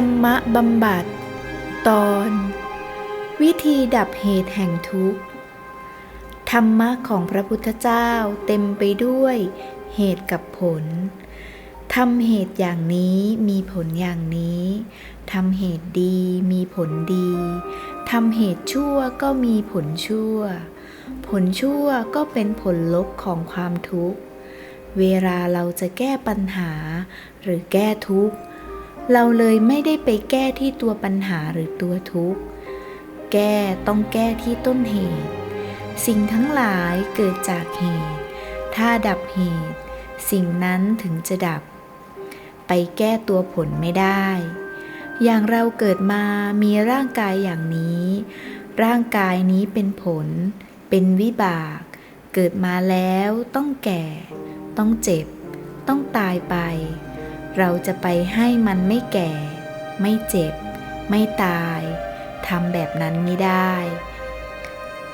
รรมบำบัด ตอน วิธีดับเหตุแห่งทุกข์ ธรรมะของพระพุทธเจ้าเต็มไปด้วยเหตุกับผลทำเหตุอย่างนี้มีผลอย่างนี้ทำเหตุดีมีผลดีทำเหตุชั่วก็มีผลชั่ว ผลชั่วก็เป็นผลลบของความทุกข์ เวลาเราจะแก้ปัญหาหรือแก้ทุกข์ เราเลยไม่ได้ไปแก้ที่ตัวปัญหาหรือตัวทุกข์ แก้ต้องแก้ที่ต้นเหตุ สิ่งทั้งหลายเกิดจากเหตุ ถ้าดับเหตุ สิ่งนั้นถึงจะดับ ไปแก้ตัวผลไม่ได้ อย่างเราเกิดมามีร่างกายอย่างนี้ ร่างกายนี้เป็นผล เป็นวิบาก เกิดมาแล้วต้องแก่ ต้องเจ็บ ต้องตายไป เราจะไปให้มันไม่แก่ ไม่เจ็บ ไม่ตายทำแบบนั้นไม่ได้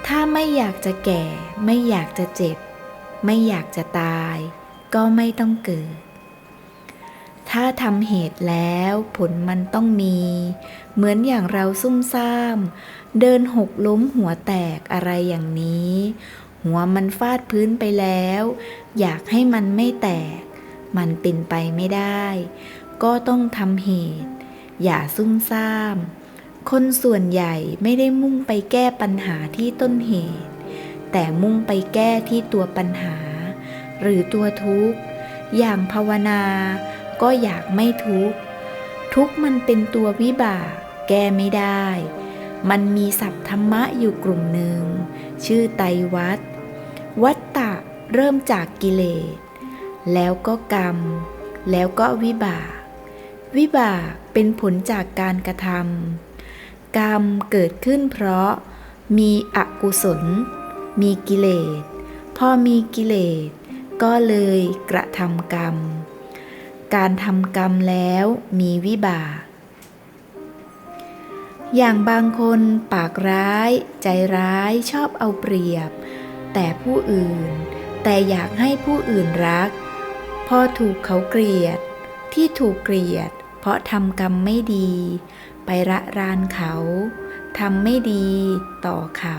ถ้าไม่อยากจะแก่ ไม่อยากจะเจ็บ ไม่อยากจะตาย ก็ไม่ต้องเกิด ถ้าทำเหตุแล้วผลมันต้องมี เหมือนอย่างเราซุ่มซ่าม เดินหกล้มหัวแตกอะไรอย่างนี้ หัวมันฟาดพื้นไปแล้ว อยากให้มันไม่แตก มันเป็นไปไม่ได้ ก็ต้องทำเหตุ อย่าซุ่มซ่าม คนส่วนใหญ่ไม่ได้มุ่งไปแก้ปัญหาที่ต้นเหตุ แต่มุ่งไปแก้ที่ตัวปัญหา หรือตัวทุกข์ อย่างภาวนา ก็อยากไม่ทุกข์ ทุกข์มันเป็นตัววิบาก แก้ไม่ได้ มันมีศัพท์ธรรมะอยู่กลุ่มหนึ่ง ชื่อไตรวัตวัตตะเริ่มจากกิเลส แล้วก็กรรม แล้วก็วิบาก วิบากเป็นผลจากการกระทำกรรมเกิดขึ้นเพราะมีอกุศล มีกิเลส พอมีกิเลส ก็เลยกระทำกรรม การทำกรรมแล้วมีวิบาก อย่างบางคนปากร้าย ใจร้ายชอบเอาเปรียบ แต่ผู้อื่น แต่อยากให้ผู้อื่นรัก พอถูกเขาเกลียด ที่ถูกเกลียด เพราะทำกรรมไม่ดี ไประรานเขาทำไม่ดีต่อเขา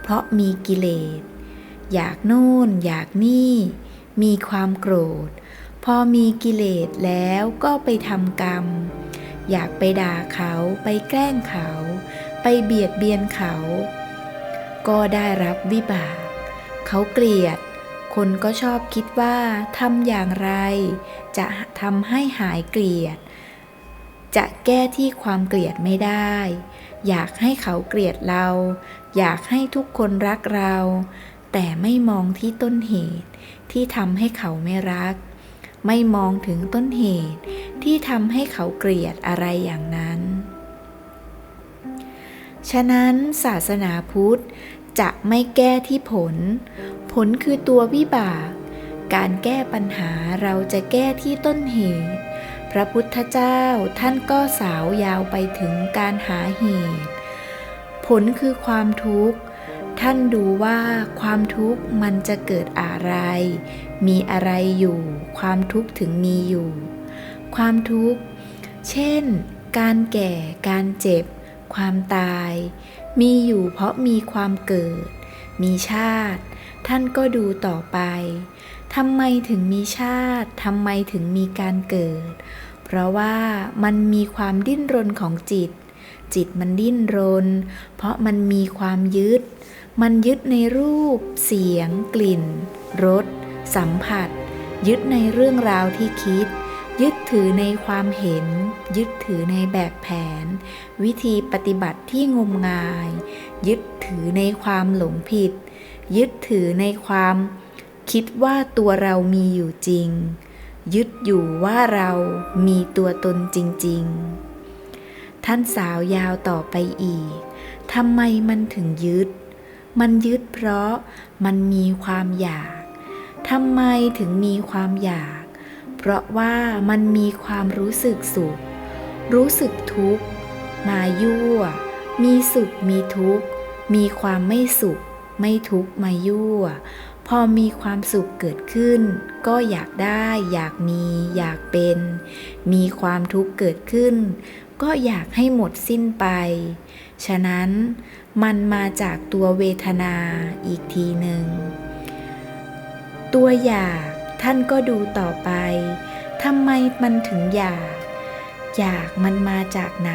เพราะมีกิเลส อยากโน่น อยากนี่ มีความโกรธ พอมีกิเลสแล้วก็ไปทำกรรม อยากไปด่าเขาไปแกล้งเขา ไปเบียดเบียนเขา ก็ได้รับวิบาก เขาเกลียด คนก็ชอบคิดว่าทำอย่างไร จะทำให้หายเกลียด จะแก้ที่ความเกลียดไม่ได้ อยากให้เขาเกลียดเรา อยากให้ทุกคนรักเรา แต่ไม่มองที่ต้นเหตุที่ทำให้เขาไม่รัก ไม่มองถึงต้นเหตุที่ทำให้เขาเกลียดอะไรอย่างนั้น ฉะนั้นศาสนาพุทธ จะไม่แก้ที่ผล ผลคือตัววิบาก การแก้ปัญหาเราจะแก้ที่ต้นเหตุ พระพุทธเจ้าท่านก็สาวยาวไปถึงการหาเหตุ ผลคือความทุกข์ ท่านดูว่าความทุกข์มันจะเกิดอะไร มีอะไรอยู่ ความทุกข์ถึงมีอยู่ ความทุกข์ เช่น การแก่ การเจ็บ ความตาย มีอยู่เพราะมีความเกิด มีชาติ ท่านก็ดูต่อไปทำไมถึงมีชาติทำไมถึงมีการเกิด เพราะว่ามันมีความดิ้นรนของจิต จิตมันดิ้นรน เพราะมันมีความยึด มันยึดในรูป เสียง กลิ่น รส สัมผัส ยึดในเรื่องราวที่คิด ยึดถือในความเห็น ยึดถือในแบบแผน วิธีปฏิบัติที่งมงาย ยึดถือในความหลงผิด ยึดถือในความคิดว่าตัวเรามีอยู่จริง ยึดอยู่ว่าเรามีตัวตนจริง ๆ ท่านสาวยาวต่อไปอีกทำไมมันถึงยึด มันยึดเพราะมันมีความอยากทำไมถึงมีความอยาก เพราะว่ามันมีความรู้สึกสุข รู้สึกทุกข์ มายั่ว มีสุขมีทุกข์ มีความไม่สุข ไม่ทุกข์มายั่วพพอมีความสุขเกิดขึ้น ก็อยากได้ อยากมี อยากเป็น มีความทุกข์เกิดขึ้น ก็อยากให้หมดสิ้นไป ฉะนั้นมันมาจากตัวเวทนาอีกทีหนึ่ง ตัวอยากท่านก็ดูต่อไปทำไมมันถึงอยาก อยากมันมาจากไหน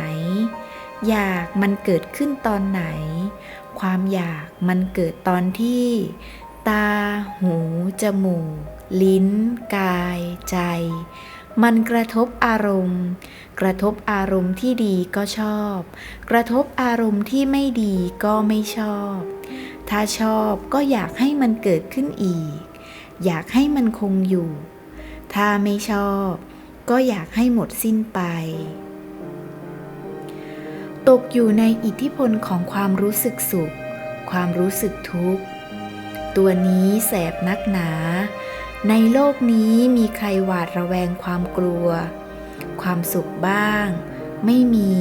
อยากมันเกิดขึ้นตอนไหน ความอยากมันเกิดตอนที่ ตา หู จมูก ลิ้น กาย ใจ มันกระทบอารมณ์ กระทบอารมณ์ที่ดีก็ชอบ กระทบอารมณ์ที่ไม่ดีก็ไม่ชอบ ถ้าชอบก็อยากให้มันเกิดขึ้นอีก อยากให้มันคงอยู่ ถ้าไม่ชอบ ก็อยากให้หมดสิ้นไป ตกอยู่ในอิทธิพลของความรู้สึกสุข ความรู้สึกทุกข์ ตัวนี้แสบนักหนา ในโลกนี้มีใครหวาดระแวงความกลัว ความสุขบ้าง ไม่มี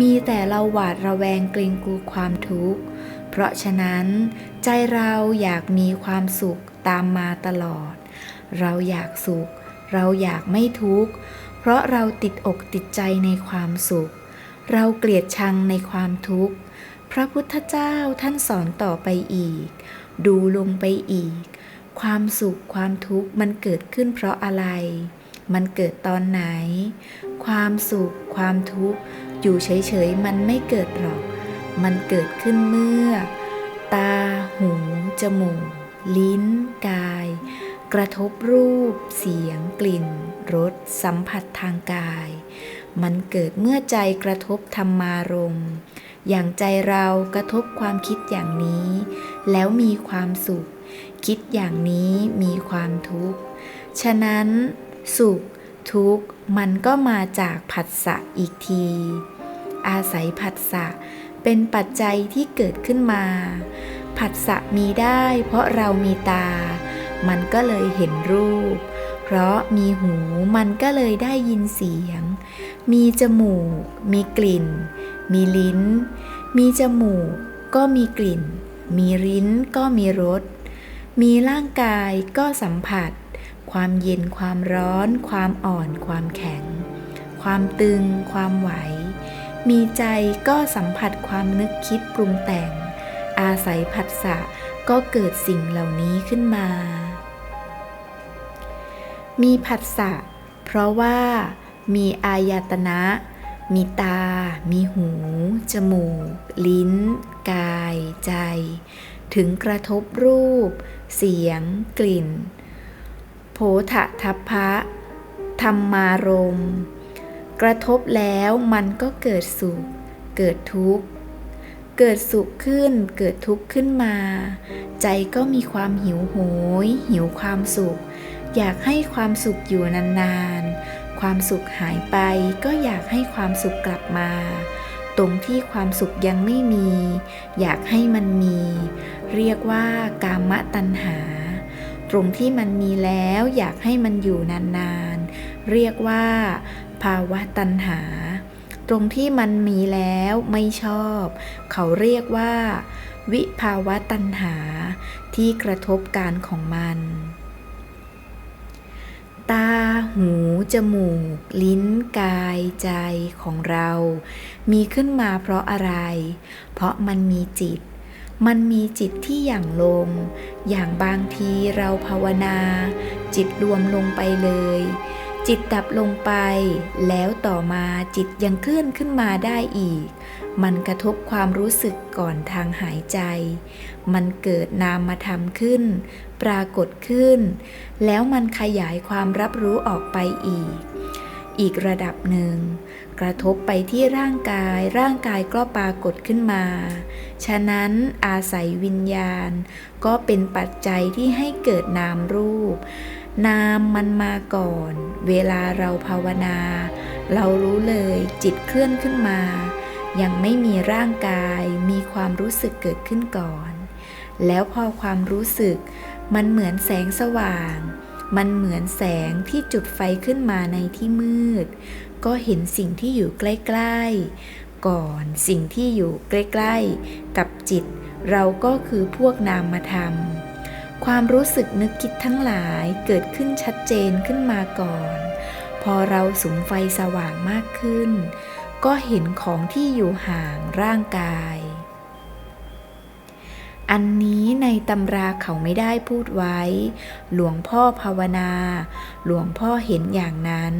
มีแต่เราหวาดระแวงเกรงกลัวความทุกข์ เพราะฉะนั้น ใจเราอยากมีความสุขตามมาตลอด เราอยากสุข เราอยากไม่ทุกข์ เพราะเราติดอกติดใจในความสุข เราเกลียดชังในความทุกข์ พระพุทธเจ้าท่านสอนต่อไปอีก ดูลงไปอีก ความสุขความทุกข์มันเกิดขึ้นเพราะอะไร มันเกิดตอนไหน ความสุขความทุกข์อยู่เฉยๆมันไม่เกิดหรอก มันเกิดขึ้นเมื่อ ตา หู จมูก ลิ้น กาย กระทบรูป เสียง กลิ่น รส สัมผัสทางกาย มันเกิดเมื่อใจกระทบธรรมารมณ์ อย่างใจเรากระทบความคิดอย่างนี้ แล้วมีความสุข คิดอย่างนี้มีความทุกข์ ฉะนั้น สุข ทุกข์ มันก็มาจากผัสสะอีกที อาศัยผัสสะเป็นปัจจัยที่เกิดขึ้นมา ผัสสะมีได้เพราะเรามีตา มันก็เลยเห็นรูป เพราะมีหูมันก็เลยได้ยินเสียง มีจมูก มีกลิ่น มีลิ้น มีจมูก ก็มีกลิ่น มีลิ้นก็มีรส มีร่างกายก็สัมผัส ความเย็นความร้อน ความอ่อน ความแข็ง ความตึง ความไหว มีใจก็สัมผัสความนึกคิดปรุงแต่ง อาศัยผัสสะก็เกิดสิ่งเหล่านี้ขึ้นมา มีผัสสะ เพราะว่ามีอายตนะ มีตา มีหู จมูก ลิ้น กาย ใจ ถึงกระทบรูป เสียง กลิ่น โผฏะทัพพะ ธรรมารม กระทบแล้วมันก็เกิดสุข เกิดทุกข์ เกิดสุขขึ้น เกิดทุกข์ขึ้นมา ใจก็มีความหิวโหย หิวความสุข อยากให้ความสุขอยู่นานๆ ความสุขหายไปก็อยากให้ความสุขกลับมา ตรงที่ความสุขยังไม่มี อยากให้มันมี เรียกว่ากามตัณหา ตรงที่มันมีแล้วอยากให้มันอยู่นานๆ เรียกว่า ภาวะตัณหา ตรงที่มันมีแล้วไม่ชอบ เขาเรียกว่า วิภาวะตัณหา ที่กระทบการของมัน ตา หู จมูก ลิ้น กาย ใจของเรา มีขึ้นมาเพราะอะไร เพราะมันมีจิต มันมีจิตที่อย่างลง อย่างบางทีเราภาวนา จิตรวมลงไปเลย จิตดับลงไป แล้วต่อมาจิตยังเคลื่อนขึ้นมาได้อีก มันกระทบความรู้สึกก่อนทางหายใจ มันเกิดนามธรรมขึ้น ปรากฏขึ้น แล้วมันขยายความรับรู้ออกไปอีก อีกระดับหนึ่ง กระทบไปที่ร่างกาย ร่างกายก็ปรากฏขึ้นมา ฉะนั้นอาศัยวิญญาณ ก็เป็นปัจจัยที่ให้เกิดนามรูป นามมันมาก่อน เวลาเราภาวนา เรารู้เลยจิตเคลื่อนขึ้นมา ยังไม่มีร่างกายมีความรู้สึกเกิดขึ้นก่อนแล้วพอความรู้สึก มันเหมือนแสงสว่าง มันเหมือนแสงที่จุดไฟขึ้นมาในที่มืด ก็เห็นสิ่งที่อยู่ใกล้ๆ ก่อนสิ่งที่อยู่ใกล้ๆ กับจิต เราก็คือพวกนามธรรมพความรู้สึกนึกคิดทั้งหลายเกิดขึ้นชัดเจนขึ้นมาก่อน พอเราสุมไฟสว่างมากขึ้น ก็เห็นของที่อยู่ห่างร่างกาย อันนี้ในตำราเขาไม่ได้พูดไว้ หลวงพ่อภาวนา หลวงพ่อเห็นอย่างนั้น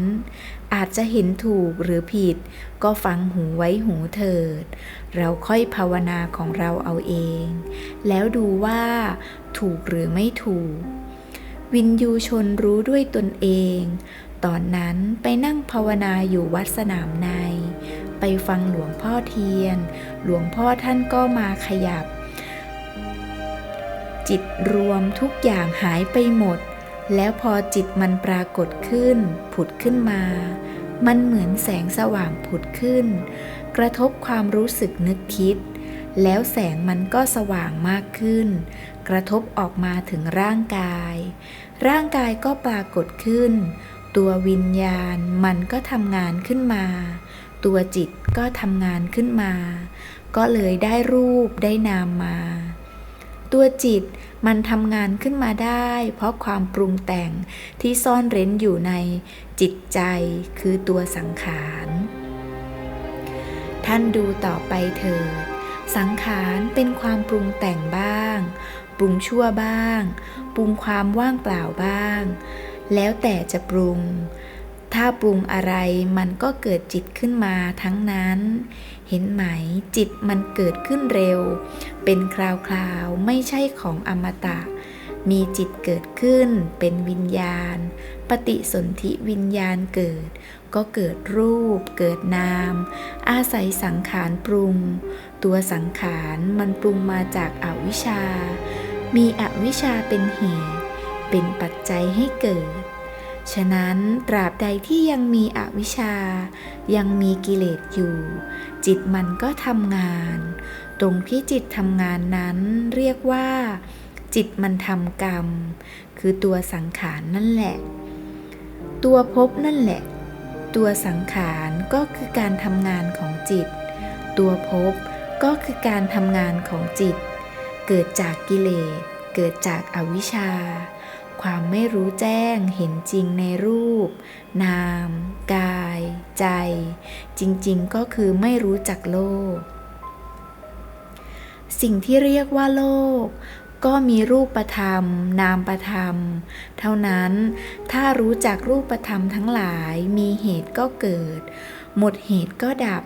อาจจะเห็นถูกหรือผิด ก็ฟังหูไว้หูเถิด เราค่อยภาวนาของเราเอาเอง แล้วดูว่าถูกหรือไม่ถูก วินยูชนรู้ด้วยตนเอง ตอนนั้นไปนั่งภาวนาอยู่วัดสนามใน ไปฟังหลวงพ่อเทียน หลวงพ่อท่านก็มาขยับ จิตรวมทุกอย่างหายไปหมด แล้วพอจิตมันปรากฏขึ้น ผุดขึ้นมา มันเหมือนแสงสว่างผุดขึ้น กระทบความรู้สึกนึกคิด แล้วแสงมันก็สว่างมากขึ้น กระทบออกมาถึงร่างกาย ร่างกายก็ปรากฏขึ้น ตัววิญญาณมันก็ทำงานขึ้นมา ตัวจิตก็ทำงานขึ้นมา ก็เลยได้รูปได้นามมา ตัวจิตมันทำงานขึ้นมาได้ เพราะความปรุงแต่งที่ซ่อนเร้นอยู่ในจิตใจคือตัวสังขาร ท่านดูต่อไปเถิด สังขารเป็นความปรุงแต่งบ้าง ปรุงชั่วบ้าง ปรุงความว่างเปล่าบ้าง แล้วแต่จะปรุง ถ้าปรุงอะไรมันก็เกิดจิตขึ้นมาทั้งนั้น เห็นไหมจิตมันเกิดขึ้นเร็ว เป็นคราวๆไม่ใช่ของอมตะ มีจิตเกิดขึ้นเป็นวิญญาณ ปฏิสนธิวิญญาณเกิด ก็เกิดรูป เกิดนาม อาศัยสังขารปรุง ตัวสังขารมันปรุงมาจากอาวิชชา มีอวิชชาเป็นเหตุ เป็นปัจจัยให้เกิด ฉะนั้นตราบใดที่ยังมีอวิชชา ยังมีกิเลสอยู่ จิตมันก็ทำงาน ตรงที่จิตทำงานนั้นเรียกว่า จิตมันทำกรรม คือตัวสังขารนั่นแหละ ตัวภพนั่นแหละ ตัวสังขารก็คือการทำงานของจิต ตัวภพก็คือการทำงานของจิต เกิดจากกิเลส เกิดจากอวิชชา ความไม่รู้แจ้งเห็นจริงในรูป นาม กาย ใจ จริงๆ ก็คือไม่รู้จักโลก สิ่งที่เรียกว่าโลก ก็มีรูปประธรรม นามประธรรม เท่านั้นถ้ารู้จักรูปประธรรมทั้งหลายมีเหตุก็เกิด หมดเหตุก็ดับ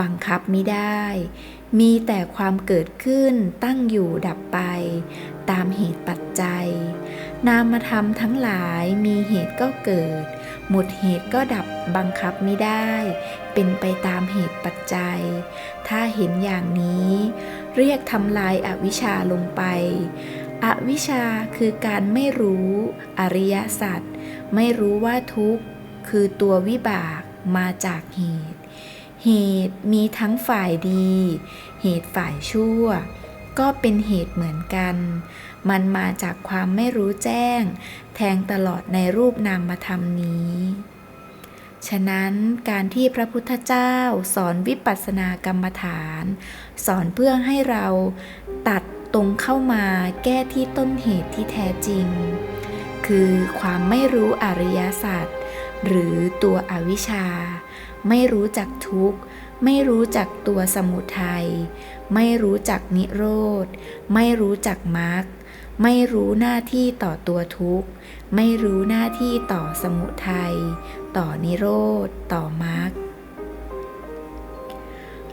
บังคับไมิได้ มีแต่ความเกิดขึ้นตั้งอยู่ดับไป ตามเหตุปัจจัย นามธรรมทั้งหลายมีเหตุก็เกิด หมดเหตุก็ดับบังคับไมิได้ เป็นไปตามเหตุปัจจัย ถ้าเห็นอย่างนี้ เรียกทำลายอาวิชชาลงไป อวิชชาคือการไม่รู้อริยสัจไม่รู้ว่าทุกข์คือตัววิบากมาจากเหตุ เหตุมีทั้งฝ่ายดี เหตุฝ่ายชั่ว ก็เป็นเหตุเหมือนกัน มันมาจากความไม่รู้แจ้ง แทงตลอดในรูปนามธรรมนี้ ฉะนั้นการที่พระพุทธเจ้าสอนวิปัสสนากรรมฐาน สอนเพื่อให้เราตัดตรงเข้ามาแก้ที่ต้นเหตุที่แท้จริง คือความไม่รู้อริยสัจหรือตัวอวิชชา ไม่รู้จักทุกข์ ไม่รู้จักตัวสมุทัย ไม่รู้จักนิโรธ ไม่รู้จักมรรคไม่รู้หน้าที่ต่อตัวทุกข์ ไม่รู้หน้าที่ต่อสมุทัย ต่อนิโรธ ต่อมรรค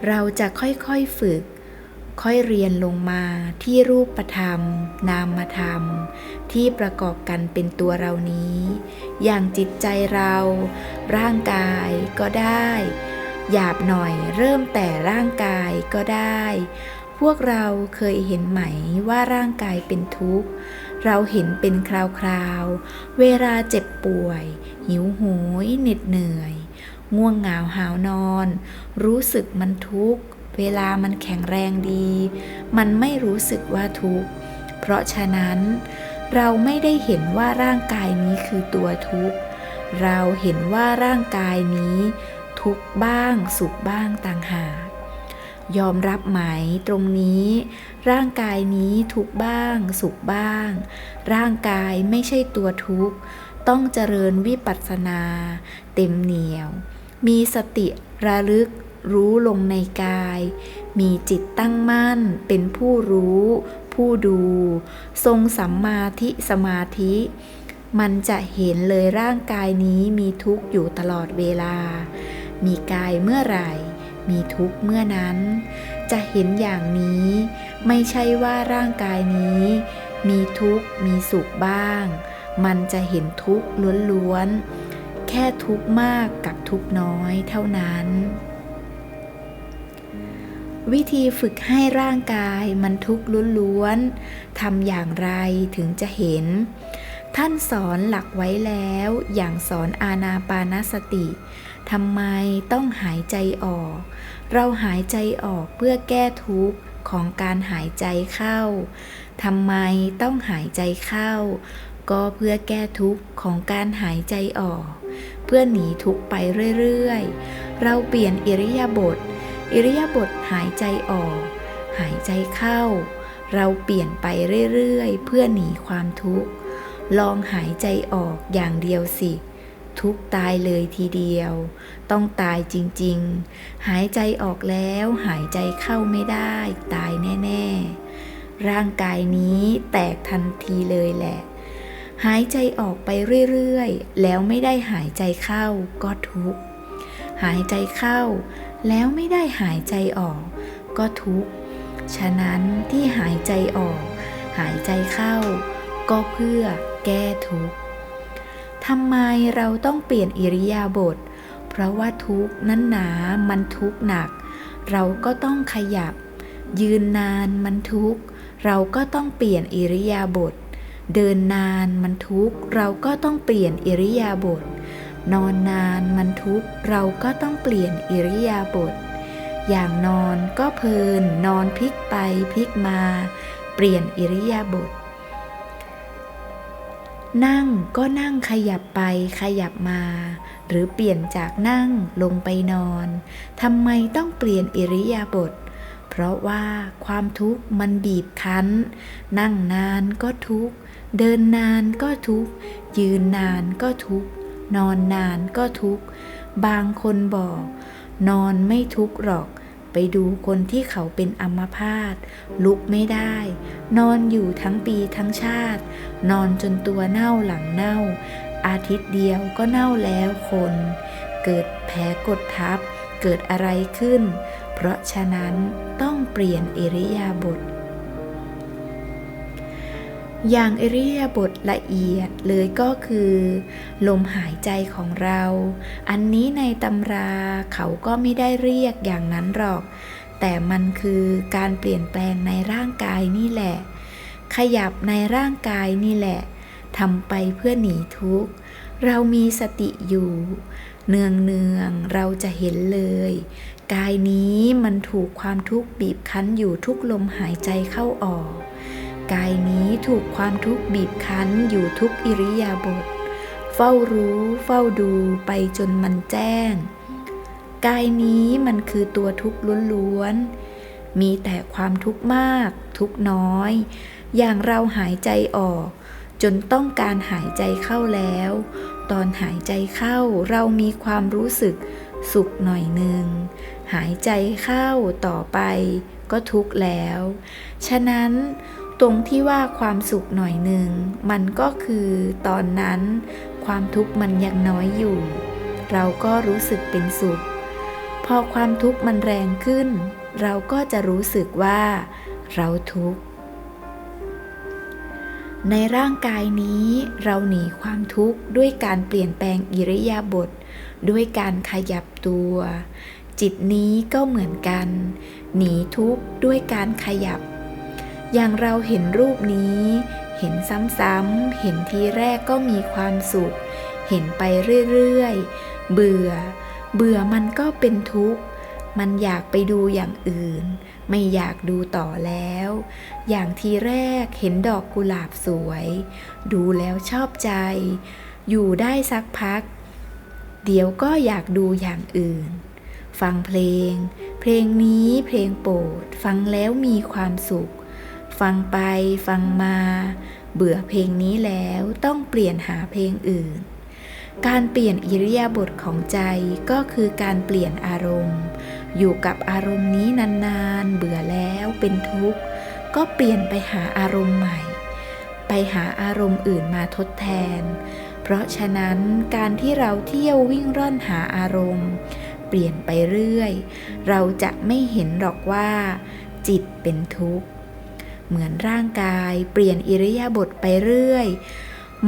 เราจะค่อยๆฝึก ค่อยเรียนลงมาที่รูปธรรม นามธรรม ที่ประกอบกันเป็นตัวเรานี้ อย่างจิตใจเรา ร่างกายก็ได้ หยาบหน่อยเริ่มแต่ร่างกายก็ได้ พวกเราเคยเห็นไหมว่าร่างกายเป็นทุกข์ เราเห็นเป็นคราวๆ เวลาเจ็บป่วย หิวโหยเหน็ดเหนื่อย ง่วงเหงาหาวนอน รู้สึกมันทุกข์ เวลามันแข็งแรงดี มันไม่รู้สึกว่าทุกข์ เพราะฉะนั้น เราไม่ได้เห็นว่าร่างกายนี้คือตัวทุกข์ เราเห็นว่าร่างกายนี้ ทุกบ้างสุขบ้างต่างหาก ยอมรับไหมตรงนี้ ร่างกายนี้ทุกบ้าง สุขบ้าง ร่างกายไม่ใช่ตัวทุกข์ ต้องเจริญวิปัสสนา เต็มเหนียว มีสติระลึกรู้ลงในกาย มีจิตตั้งมั่น เป็นผู้รู้ ผู้ดู ทรงสัมมาทิสมาธิ มันจะเห็นเลยร่างกายนี้มีทุกข์อยู่ตลอดเวลา มีกายเมื่อไหร่ มีทุกข์เมื่อนั้น จะเห็นอย่างนี้ ไม่ใช่ว่าร่างกายนี้ มีทุกข์มีสุขบ้าง มันจะเห็นทุกข์ล้วนๆ แค่ทุกข์มากกับทุกข์น้อยเท่านั้น วิธีฝึกให้ร่างกายมันทุกข์ล้วนๆทำอย่างไรถึงจะเห็นท่านสอนหลักไว้แล้วอย่างสอนอาณาปานสติ ทำไมต้องหายใจออก เราหายใจออกเพื่อแก้ทุกข์ของการหายใจเข้า ทำไมต้องหายใจเข้า ก็เพื่อแก้ทุกข์ของการหายใจออก เพื่อหนีทุกข์ไปเรื่อยๆ เราเปลี่ยนอิริยาบถ อิริยาบถหายใจออก หายใจเข้า เราเปลี่ยนไปเรื่อยๆ เพื่อหนีความทุกข์ ลองหายใจออกอย่างเดียวสิ ทุกตายเลยทีเดียว ต้องตายจริงๆ หายใจออกแล้วหายใจเข้าไม่ได้ ตายแน่ ๆ ร่างกายนี้แตกทันทีเลยแหละ หายใจออกไปเรื่อยๆ แล้วไม่ได้หายใจเข้าก็ทุกข์หายใจเข้า แล้วไม่ได้หายใจออก ก็ทุกข์ฉะนั้นที่หายใจออก หายใจเข้า ก็เพื่อแก้ทุกข์ำไมเราต้องเปลี่ยนอิริยาบถ เพราะว่าทุกนั้นหนา มันทุกหนัก เราก็ต้องขยับ ยืนนานมันทุก เราก็ต้องเปลี่ยนอิริยาบถ เดินนานมันทุก เราก็ต้องเปลี่ยนอิริยาบถ นอนนานมันทุก เราก็ต้องเปลี่ยนอิริยาบถ อย่างนอนก็เพลิน นอนพลิกไปพลิกมา เปลี่ยนอิริยาบถ นั่งก็นั่งขยับไปขยับมา หรือเปลี่ยนจากนั่งลงไปนอนทำไมต้องเปลี่ยนอิริยาบถเพราะว่าความทุกข์มันบีบคั้น นั่งนานก็ทุกข์ เดินนานก็ทุกข์ ยืนนานก็ทุกข์ นอนนานก็ทุกข์ บางคนบอก นอนไม่ทุกข์หรอก ไปดูคนที่เขาเป็นอัมพาตลุกไม่ได้ นอนอยู่ทั้งปีทั้งชาติ นอนจนตัวเน่าหลังเน่า อาทิตย์เดียวก็เน่าแล้วคน เกิดแผลกดทับ เกิดอะไรขึ้น เพราะฉะนั้นต้องเปลี่ยนอิริยาบถ อย่างอิริยาบถละเอียดเลยก็คือ ลมหายใจของเรา อันนี้ในตำราเขาก็ไม่ได้เรียกอย่างนั้นหรอก แต่มันคือการเปลี่ยนแปลงในร่างกายนี่แหละ ขยับในร่างกายนี่แหละทำไปเพื่อหนีทุกข์ เรามีสติอยู่ เนืองเนืองๆเราจะเห็นเลย กายนี้มันถูกความทุกข์บีบคั้นอยู่ทุกลมหายใจเข้าออก กายนี้ถูกความทุกข์บีบคั้นอยู่ทุกอิริยาบถ เฝ้ารู้ เฝ้าดูไปจนมันแจ้ง กายนี้มันคือตัวทุกข์ล้วนๆ มีแต่ความทุกข์มาก ทุกข์น้อย อย่างเราหายใจออก จนต้องการหายใจเข้าแล้ว ตอนหายใจเข้าเรามีความรู้สึกสุขหน่อยหนึ่ง หายใจเข้าต่อไปก็ทุกข์แล้ว ฉะนั้น ตรงที่ว่าความสุขหน่อยหนึ่งมันก็คือตอนนั้นความทุกข์มันยังน้อยอยู่ เราก็รู้สึกเป็นสุข พอความทุกข์มันแรงขึ้น เราก็จะรู้สึกว่า เราทุกข์ ในร่างกายนี้เราหนีความทุกข์ด้วยการเปลี่ยนแปลงอิริยาบถด้วยการขยับตัว จิตนี้ก็เหมือนกัน หนีทุกข์ด้วยการขยับ อย่างเราเห็นรูปนี้ เห็นซ้ำๆ เห็นทีแรกก็มีความสุข เห็นไปเรื่อยๆ เบื่อ เบื่อมันก็เป็นทุกข์ มันอยากไปดูอย่างอื่น ไม่อยากดูต่อแล้ว อย่างทีแรกเห็นดอกกุหลาบสวย ดูแล้วชอบใจ อยู่ได้สักพัก เดี๋ยวก็อยากดูอย่างอื่น ฟังเพลง เพลงนี้เพลงโปรด ฟังแล้วมีความสุข ฟังไปฟังมา เบื่อเพลงนี้แล้วต้องเปลี่ยนหาเพลงอื่น การเปลี่ยนอิริยาบถของใจก็คือการเปลี่ยนอารมณ์ อยู่กับอารมณ์นี้นานๆ เบื่อแล้วเป็นทุกข์ ก็เปลี่ยนไปหาอารมณ์ใหม่ ไปหาอารมณ์อื่นมาทดแทน เพราะฉะนั้นการที่เราเที่ยววิ่งร่อนหาอารมณ์เปลี่ยนไปเรื่อย เราจะไม่เห็นหรอกว่า จิตเป็นทุกข์ เหมือนร่างกาย เปลี่ยนอิริยาบถไปเรื่อย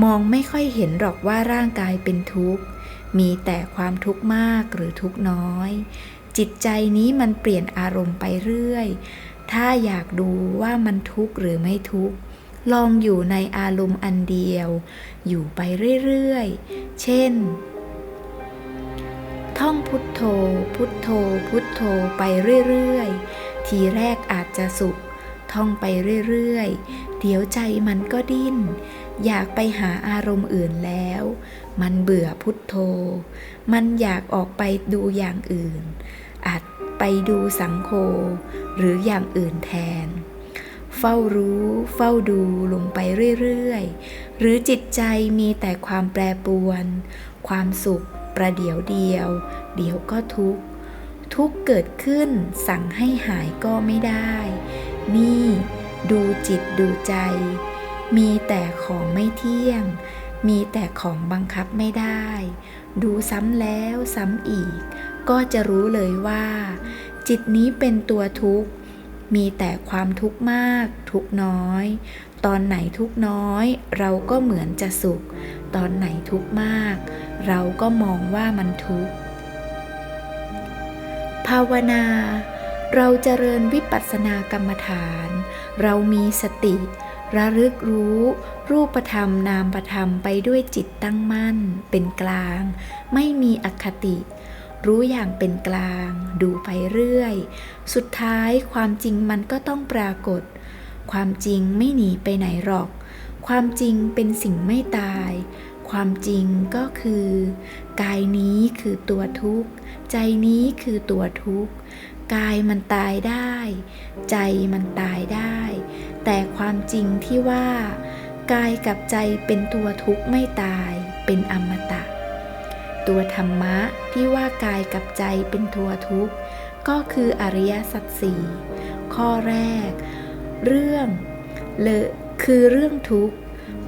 มองไม่ค่อยเห็นหรอกว่าร่างกายเป็นทุกข์ มีแต่ความทุกข์มากหรือทุกข์น้อย จิตใจนี้มันเปลี่ยนอารมณ์ไปเรื่อย ถ้าอยากดูว่ามันทุกข์หรือไม่ทุกข์ลองอยู่ในอารมณ์อันเดียว อยู่ไปเรื่อยๆ เช่น ท่องพุทโธ พุทโธ พุทโธไปเรื่อยๆ ทีแรกอาจจะสุข ท่องไปเรื่อยๆ เดี๋ยวใจมันก็ดิ้น อยากไปหาอารมณ์อื่นแล้ว มันเบื่อพุทโธ มันอยากออกไปดูอย่างอื่น อาจไปดูสังโฆหรืออย่างอื่นแทน เฝ้ารู้ เฝ้าดูลงไปเรื่อยๆ หรือจิตใจมีแต่ความแปรปรวน ความสุขประเดี๋ยวเดียว เดี๋ยวก็ทุกข์ทุกข์เกิดขึ้นสั่งให้หายก็ไม่ได้ นี่ ดูจิตดูใจ มีแต่ของไม่เที่ยง มีแต่ของบังคับไม่ได้ ดูซ้ำแล้วซ้ำอีก ก็จะรู้เลยว่า จิตนี้เป็นตัวทุกข์ มีแต่ความทุกข์มาก ทุกน้อย ตอนไหนทุกน้อย เราก็เหมือนจะสุข ตอนไหนทุกมาก เราก็มองว่ามันทุกข์ภาวนา เราจเจริญวิปัสสนากรรมฐาน เรามีสติ ระลึกรู้ รูปธรรมนามธรรมไปด้วยจิตตั้งมั่น เป็นกลาง ไม่มีอคติ รู้อย่างเป็นกลาง ดูไปเรื่อย สุดท้ายความจริงมันก็ต้องปรากฏ ความจริงไม่หนีไปไหนหรอก ความจริงเป็นสิ่งไม่ตาย ความจริงก็คือ กายนี้คือตัวทุกข์ ใจนี้คือตัวทุกข์ กายมันตายได้ ใจมันตายได้ แต่ความจริงที่ว่า กายกับใจเป็นตัวทุกข์ไม่ตาย เป็นอมตะ ตัวธรรมะที่ว่ากายกับใจเป็นตัวทุกข์ ก็คืออริยสัจสี่ข้อแรก เรื่องเลคือเรื่องทุกข์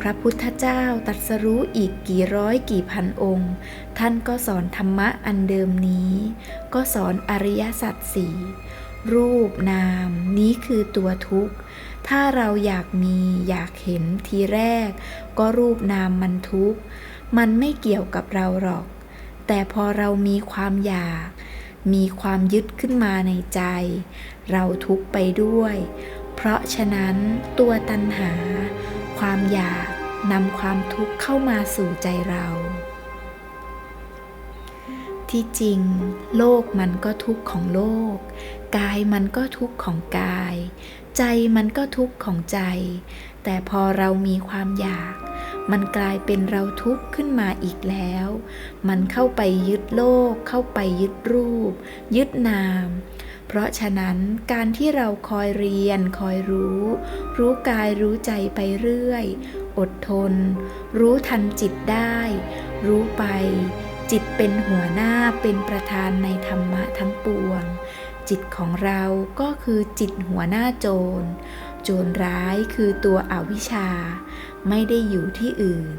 พระพุทธเจ้าตรัสรู้อีกกี่ร้อยกี่พันองค์ ท่านก็สอนธรรมะอันเดิมนี้ ก็สอนอริยสัจสี่รูปนามนี้คือตัวทุกข์ ถ้าเราอยากมีอยากเห็นทีแรก ก็รูปนามมันทุกข์ มันไม่เกี่ยวกับเราหรอก แต่พอเรามีความอยาก มีความยึดขึ้นมาในใจ เราทุกข์ไปด้วย เพราะฉะนั้นตัวตัณหา ความอยากนำความทุกข์เข้ามาสู่ใจเรา ที่จริง โลกมันก็ทุกข์ของโลก กายมันก็ทุกข์ของกาย ใจมันก็ทุกข์ของใจ แต่พอเรามีความอยาก มันกลายเป็นเราทุกข์ขึ้นมาอีกแล้ว มันเข้าไปยึดโลก เข้าไปยึดรูป ยึดนาม เพราะฉะนั้นการที่เราคอยเรียนคอยรู้ รู้กายรู้ใจไปเรื่อย อดทน รู้ทันจิตได้ รู้ไป จิตเป็นหัวหน้าเป็นประธานในธรรมะทั้งปวง จิตของเราก็คือจิตหัวหน้าโจร โจรร้ายคือตัวอวิชชา ไม่ได้อยู่ที่อื่น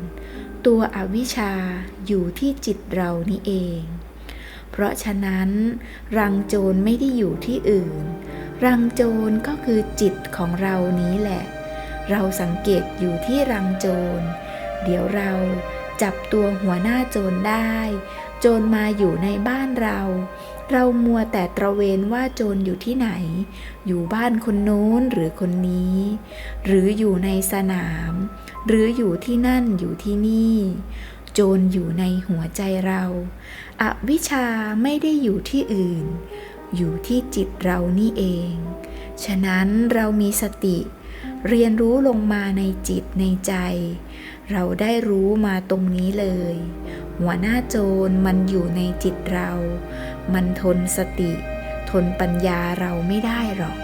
ตัวอวิชชาอยู่ที่จิตเรานี่เอง เพราะฉะนั้น รังโจรไม่ได้อยู่ที่อื่น รังโจรก็คือจิตของเรานี้แหละ เราสังเกตอยู่ที่รังโจร เดี๋ยวเราจับตัวหัวหน้าโจรได้ โจรมาอยู่ในบ้านเรา เรามัวแต่ตระเวนว่าโจรอยู่ที่ไหน อยู่บ้านคนโน้นหรือคนนี้ หรืออยู่ในสนาม หรืออยู่ที่นั่นอยู่ที่นี่ โจรอยู่ในหัวใจเราอวิชชาไม่ได้อยู่ที่อื่น อยู่ที่จิตเรานี่เอง ฉะนั้นเรามีสติ เรียนรู้ลงมาในจิตในใจ เราได้รู้มาตรงนี้เลย หัวหน้าโจรมันอยู่ในจิตเรา มันทนสติ ทนปัญญาเราไม่ได้หรอก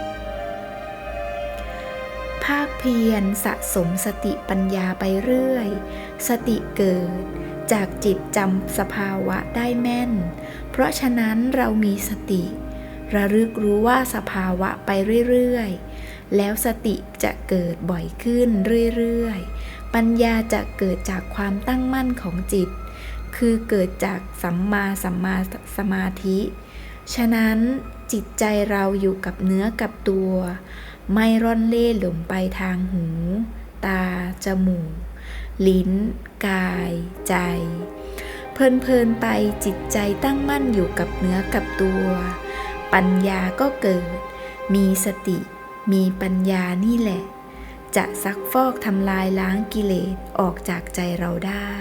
เพียรสะสมสติปัญญาไปเรื่อย สติเกิด จากจิตจำสภาวะได้แม่น เพราะฉะนั้นเรามีสติ ระลึกรู้ว่าสภาวะไปเรื่อยๆ แล้วสติจะเกิดบ่อยขึ้นเรื่อยๆ ปัญญาจะเกิดจากความตั้งมั่นของจิต คือเกิดจากสัมมาสัมมาสมาธิ ฉะนั้นจิตใจเราอยู่กับเนื้อกับตัว ไม่ร่อนเล่หลงไปทางหู ตา จมูก ลิ้น กาย ใจ เพลินๆไปจิตใจตั้งมั่นอยู่กับเนื้อกับตัว ปัญญาก็เกิด มีสติ มีปัญญานี่แหละ จะซักฟอกทำลายล้างกิเลสออกจากใจเราได้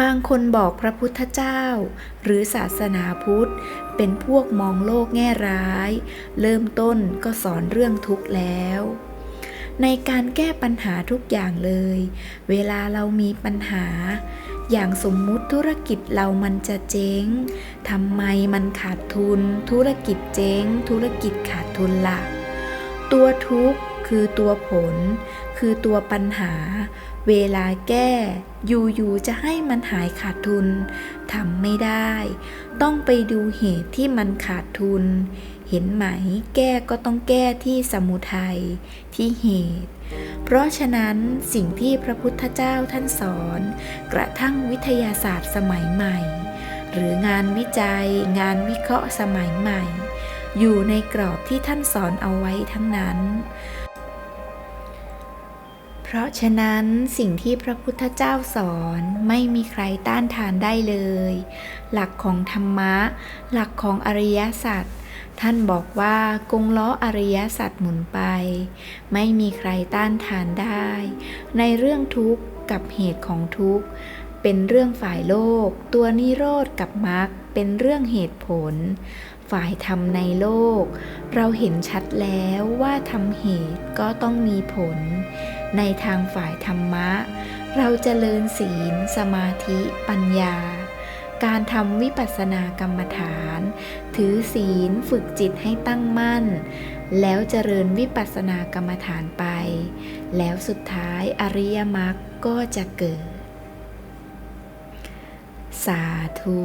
บางคนบอกพระพุทธเจ้า หรือศาสนาพุทธ เป็นพวกมองโลกแง่ร้าย เริ่มต้นก็สอนเรื่องทุกข์แล้ว ในการแก้ปัญหาทุกอย่างเลย เวลาเรามีปัญหา อย่างสมมุติธุรกิจเรามันจะเจ๊งทำไมมันขาดทุน ธุรกิจเจ๊ง ธุรกิจขาดทุนละ่ะ ตัวทุกข์คือตัวผล คือตัวปัญหา เวลาแก้ อยู่ๆจะให้มันหายขาดทุนทำไม่ได้ ต้องไปดูเหตุที่มันขาดทุน เห็นไหมแก้ก็ต้องแก้ที่สมุทัยที่เหตุเพราะฉะนั้นสิ่งที่พระพุทธเจ้าท่านสอน กระทั่งวิทยาศาสตร์สมัยใหม่ หรืองานวิจัย งานวิเคราะห์สมัยใหม่ อยู่ในกรอบที่ท่านสอนเอาไว้ทั้งนั้น เพราะฉะนั้นสิ่งที่พระพุทธเจ้าสอนไม่มีใครต้านทานได้เลย หลักของธรรมะ หลักของอริยสัจท่านบอกว่ากงล้ออริยสัจหมุนไป ไม่มีใครต้านทานได้ ในเรื่องทุกข์กับเหตุของทุกข์ เป็นเรื่องฝ่ายโลก ตัวนิโรธกับมรรคเป็นเรื่องเหตุผล ฝ่ายธรรมในโลก เราเห็นชัดแล้วว่าทำเหตุก็ต้องมีผล ในทางฝ่ายธรรมะ เราจเจริญศีล สมาธิปัญญา การทำวิปัสสนากรรมฐาน ถือศีลฝึกจิตให้ตั้งมั่น แล้วเจริญวิปัสสนากรรมฐานไป แล้วสุดท้ายอริยมรรคก็จะเกิด สาธุ